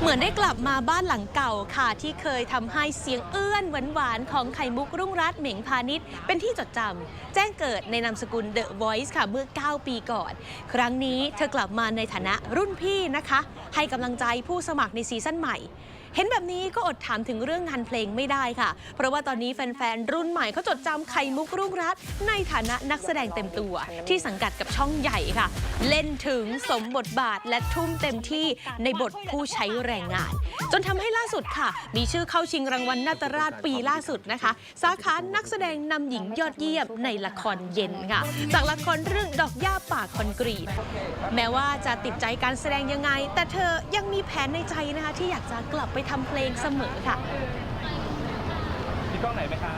เหมือนได้กลับมาบ้านหลังเก่าค่ะ ที่เคยทำให้เสียงเอื้อนหวานๆ ของไข่มุกรุ่งรัตน์เหม่งพาณิชย์เป็นที่จดจำแจ้งเกิดในนามสกุล The Voice ค่ะเมื่อ 9 ปีก่อน ครั้งนี้เธอกลับมาในฐานะรุ่นพี่นะคะ ให้กำลังใจผู้สมัครในซีซั่นใหม่ เห็นแบบนี้ก็อดถามถึงเรื่องงานเพลงไม่ได้ค่ะ เพราะว่าตอนนี้แฟนๆรุ่นใหม่เขาจดจำไข่มุกรุ่งรัตน์ในฐานะนักแสดงเต็มตัว ที่สังกัดกับช่องใหญ่ค่ะ เล่นถึงสมบทบาทและทุ่มเต็มที่ในบทผู้ใช้แรงงาน จนทำให้ล่าสุดค่ะ มีชื่อเข้าชิงรางวัลนาตราชปีล่าสุดนะคะ สาขานักแสดงนำหญิงยอดเยี่ยมในละครเย็นค่ะ จากละครเรื่องดอกหญ้าป่าคอนกรีต แม้ว่าจะติดใจการแสดงยังไง แต่เธอยังมีแผนในใจนะคะที่อยากจะกลับไปทำเพลงเสมอค่ะมีกล้องไหนไหมคะ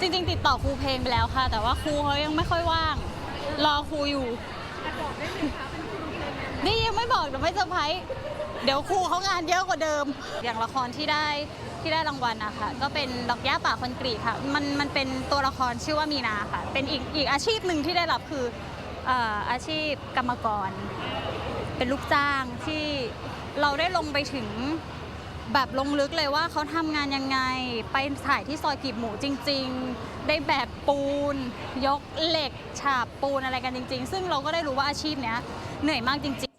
จริงๆ ติดต่อครูเพลงไปแล้วค่ะ แต่ว่าครูเขายังไม่ค่อยว่าง รอครูอยู่ นี่ยังไม่บอกเดี๋ยวไม่เซอร์ไพรส์เดี๋ยวครูเขางานเยอะกว่าเดิม อย่างละครที่ได้ที่ได้รางวัลนะคะก็เป็นดอกย่าป่าคอนกรีตค่ะ มันมันเป็นตัวละครชื่อว่ามีนาค่ะ เป็นอีกอีกอาชีพหนึ่งที่ได้รับคือเอ่ออาชีพกรรมกร เป็นลูกจ้างที่เราได้ลงไปถึง แบบลงลึกเลยว่าเขาทำงานยังไง ไปถ่ายที่ซอยกีบหมูจริง ๆ ได้แบบปูน ยกเหล็ก ฉาบปูนอะไรกันจริง ๆ ซึ่งเราก็ได้รู้ว่าอาชีพเนี้ยเหนื่อยมากจริง ๆ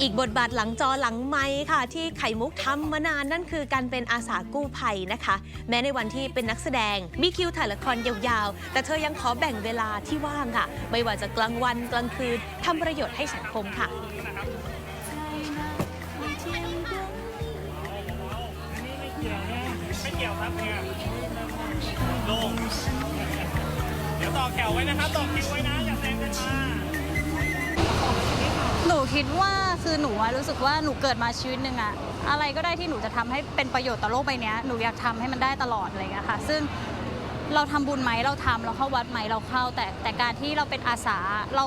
อีกบทบาทหลังจอหลังไม้ค่ะ ที่ไข่มุกทำมานานนั่นคือการเป็นอาสากู้ภัยนะคะ แม้ในวันที่เป็นนักแสดงมีคิวถ่ายละครยาวๆ แต่เธอยังขอแบ่งเวลาที่ว่างค่ะ ไม่ว่าจะกลางวันกลางคืนทำประโยชน์ให้สังคมค่ะ ไม่เกี่ยวครับเนี่ยโลงเดี๋ยวต่อแถวไว้นะครับ ต่อคิวไว้นะ อย่าแซงกันมาหนูคิดว่าคือหนูอะรู้สึกว่าหนูเกิดมาชีวิตหนึ่งอะอะไรก็ได้ที่หนูจะทำให้เป็นประโยชน์ต่อโลกใบเนี้ยหนูอยากทำให้มันได้ตลอดอะไรอย่างเงี้ยค่ะ ซึ่ง เราทำบุญไหมเราทำเราเข้าวัดไหมเราเข้า แต่แต่การที่เราเป็นอาสาเรา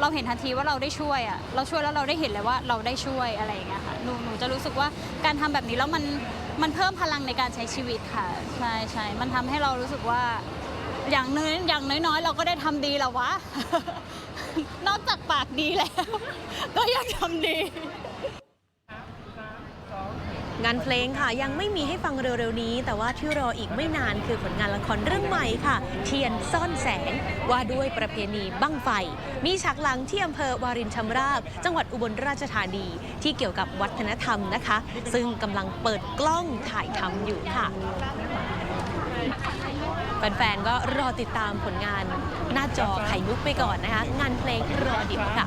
เราเห็นทันทีว่าเราได้ช่วยอะเราช่วยแล้วเราได้เห็นเลยว่าเราได้ช่วยอะไรอย่างเงี้ยค่ะหนูหนูจะรู้สึกว่าการทำแบบนี้แล้วมันมันเพิ่มพลังในการใช้ชีวิตค่ะใช่ใช่มันทำให้เรารู้สึกว่าอย่างน้อยอย่างน้อยๆ เราก็ได้ทำดีแล้ววะ นอกจากปากดีแล้ว ก็ยังทำดี งานเพลงค่ะยังไม่มีให้ฟังเร็วๆนี้ แต่ว่าที่รออีกไม่นานคือผลงานละครเรื่องใหม่ค่ะ เทียนซ่อนแสงว่าด้วยประเพณีบั้งไฟ มีฉากหลังที่อำเภอวารินชำราบ จังหวัดอุบลราชธานี ที่เกี่ยวกับวัฒนธรรมนะคะ ซึ่งกำลังเปิดกล้องถ่ายทำอยู่ค่ะแฟนๆ ก็รอติดตามผลงานหน้าจอไข่มุกไปก่อนนะคะ งานเพลงรอเดี๋ยวค่ะ